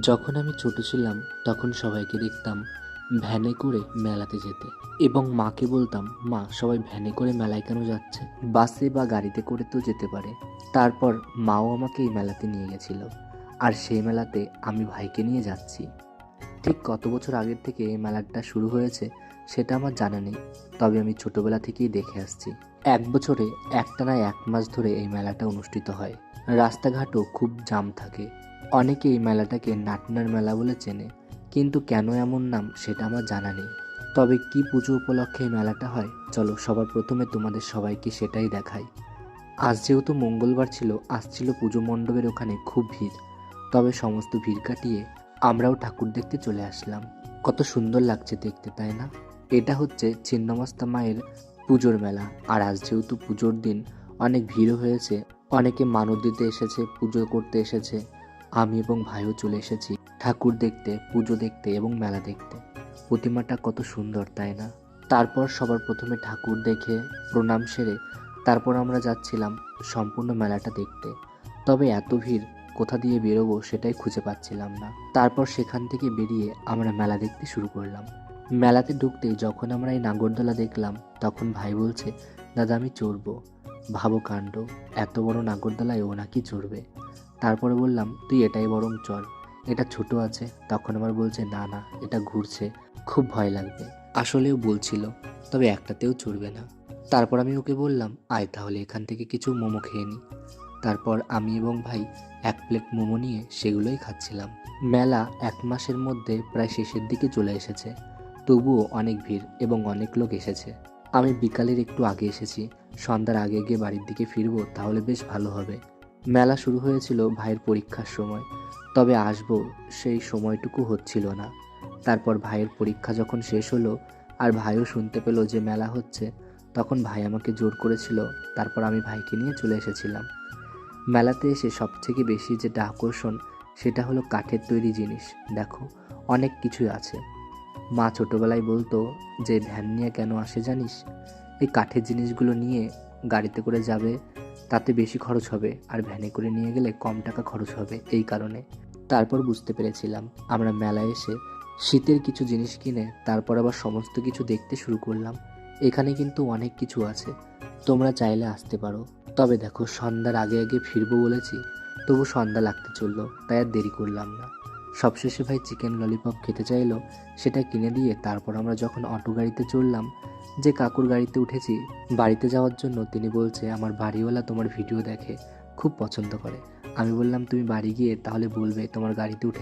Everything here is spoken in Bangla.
যখন আমি ছোট ছিলাম, তখন সবাইকে দেখতাম ভ্যানে করে মেলাতে যেতে এবং মাকে বলতাম, মা, সবাই ভ্যানে করে মেলায় কেন যাচ্ছে? বাসে বা গাড়িতে করে তো যেতে পারে। তারপর মাও আমাকে এই মেলাতে নিয়ে গেছিল। আর সেই মেলাতে আমি ভাইকে নিয়ে যাচ্ছি। ঠিক কত বছর আগের থেকে এই মেলাটা শুরু হয়েছে, সেটা আমার জানা নেই। তবে আমি ছোটবেলা থেকেই দেখে আসছি। এক বছরে একটানা এক মাস ধরে এই মেলাটা অনুষ্ঠিত হয়। রাস্তাঘাটও খুব জাম থাকে। অনেকে এই মেলাটাকে নাটনার মেলা বলে চেনে, কিন্তু কেন এমন নাম সেটা আমার জানা নেই। তবে কি পুজো উপলক্ষে এই মেলাটা হয়? চলো সবার প্রথমে তোমাদের সবাইকে সেটাই দেখাই। আজ যেহেতু মঙ্গলবার ছিল, আজ ছিল পুজো মণ্ডপের ওখানে খুব ভিড়। তবে সমস্ত ভিড় কাটিয়ে আমরাও ঠাকুর দেখতে চলে আসলাম। কত সুন্দর লাগছে দেখতে, তাই না? এটা হচ্ছে ছিন্নমস্তা মায়ের পুজোর মেলা। আর আজ যেহেতু পুজোর দিন, অনেক ভিড়ও হয়েছে, অনেকে মানত দিতে এসেছে, পুজো করতে এসেছে। আমি এবং ভাইও চলে এসেছি ঠাকুর দেখতে, পুজো দেখতে এবং মেলা দেখতে। প্রতিমাটা কত সুন্দর, তাই না? তারপর সবার প্রথমে ঠাকুর দেখে প্রণাম সেরে তারপর আমরা যাচ্ছিলাম সম্পূর্ণ মেলাটা দেখতে। তবে এত ভিড়, কোথা দিয়ে বেরোবো সেটাই খুঁজে পাচ্ছিলাম না। তারপর সেখান থেকে বেরিয়ে আমরা মেলা দেখতে শুরু করলাম। মেলাতে ঢুকতে যখন আমরা এই নাগরদোলা দেখলাম, তখন ভাই বলছে, দাদা, আমি চড়বো। ভাবো কাণ্ড, এত বড় নাগরদোলায় ও নাকি চড়বে? তারপরে বললাম, তুই এটাই বরং চল। এটা ছোট আছে। তখন আবার বলছে, না না, এটা ঘুরছে। খুব ভয় লাগবে। আসলেও বলছিল, তবে একটাতেও চড়বে না। তারপর আমি ওকে বললাম, আয় তাহলে এখান থেকে কিছু মোমো খেয়ে নি। তারপর আমি এবং ভাই এক প্লেট মোমো নিয়ে সেগুলোই খাচ্ছিলাম। মেলা এক মাসের মধ্যে প্রায় শেষের দিকে চলে এসেছে। তবুও অনেক ভিড় এবং অনেক লোক এসেছে। আমি বিকালের একটু আগে এসেছি। সন্ধ্যার আগে গিয়ে বাড়ির দিকে ফিরবো তাহলে বেশ ভালো হবে। মেলা শুরু হয়েছিল ভাইয়ের পরীক্ষার সময়। তবে আসব সেই সময়টুকু হচ্ছিল না। তারপর ভাইয়ের পরীক্ষা যখন শেষ হলো আর ভাইও শুনতে পেল যে মেলা হচ্ছে, তখন ভাই আমাকে জোর করেছিল, তারপর আমি ভাইকে নিয়ে চলে এসেছিলাম। মেলাতে এসে সবথেকে বেশি যেটা আকর্ষণ, সেটা হলো কাঠের তৈরি জিনিস। দেখো, অনেক কিছুই আছে। মা ছোটোবেলায় বলতো যে ভ্যান নিয়ে কেন আসে জানিস? এই কাঠের জিনিসগুলো নিয়ে গাড়িতে করে যাবে তাতে বেশি খরচ হবে আর ভ্যানে করে নিয়ে গেলে কম টাকা খরচ হবে এই কারণে। তারপর বুঝতে পেরেছিলাম, আমরা মেলায় এসে শীতের কিছু জিনিস কিনে তারপর আবার সমস্ত কিছু দেখতে শুরু করলাম। এখানে কিন্তু অনেক কিছু আছে, তোমরা চাইলে আসতে পারো। তবে দেখো, সন্ধ্যার আগে আগে ফিরবো বলেছি, তবু সন্ধ্যা লাগতে চলল, তাই আর দেরি করলাম না। সবশেষে ভাই চিকেন ললিপপ খেতে চাইলো, সেটা কিনে দিয়ে তারপর আমরা যখন অটো গাড়িতে চড়লাম, যে কাকুর গাড়িতে উঠেছি, বাড়িতে যাওয়ার জন্য তিনি বলছে, আমার বাড়িওয়ালা তোমার ভিডিও দেখে খুব পছন্দ করে। আমি বললাম, তুমি বাড়ি গিয়ে তাহলে বলবে তোমার গাড়িতে উঠেছি।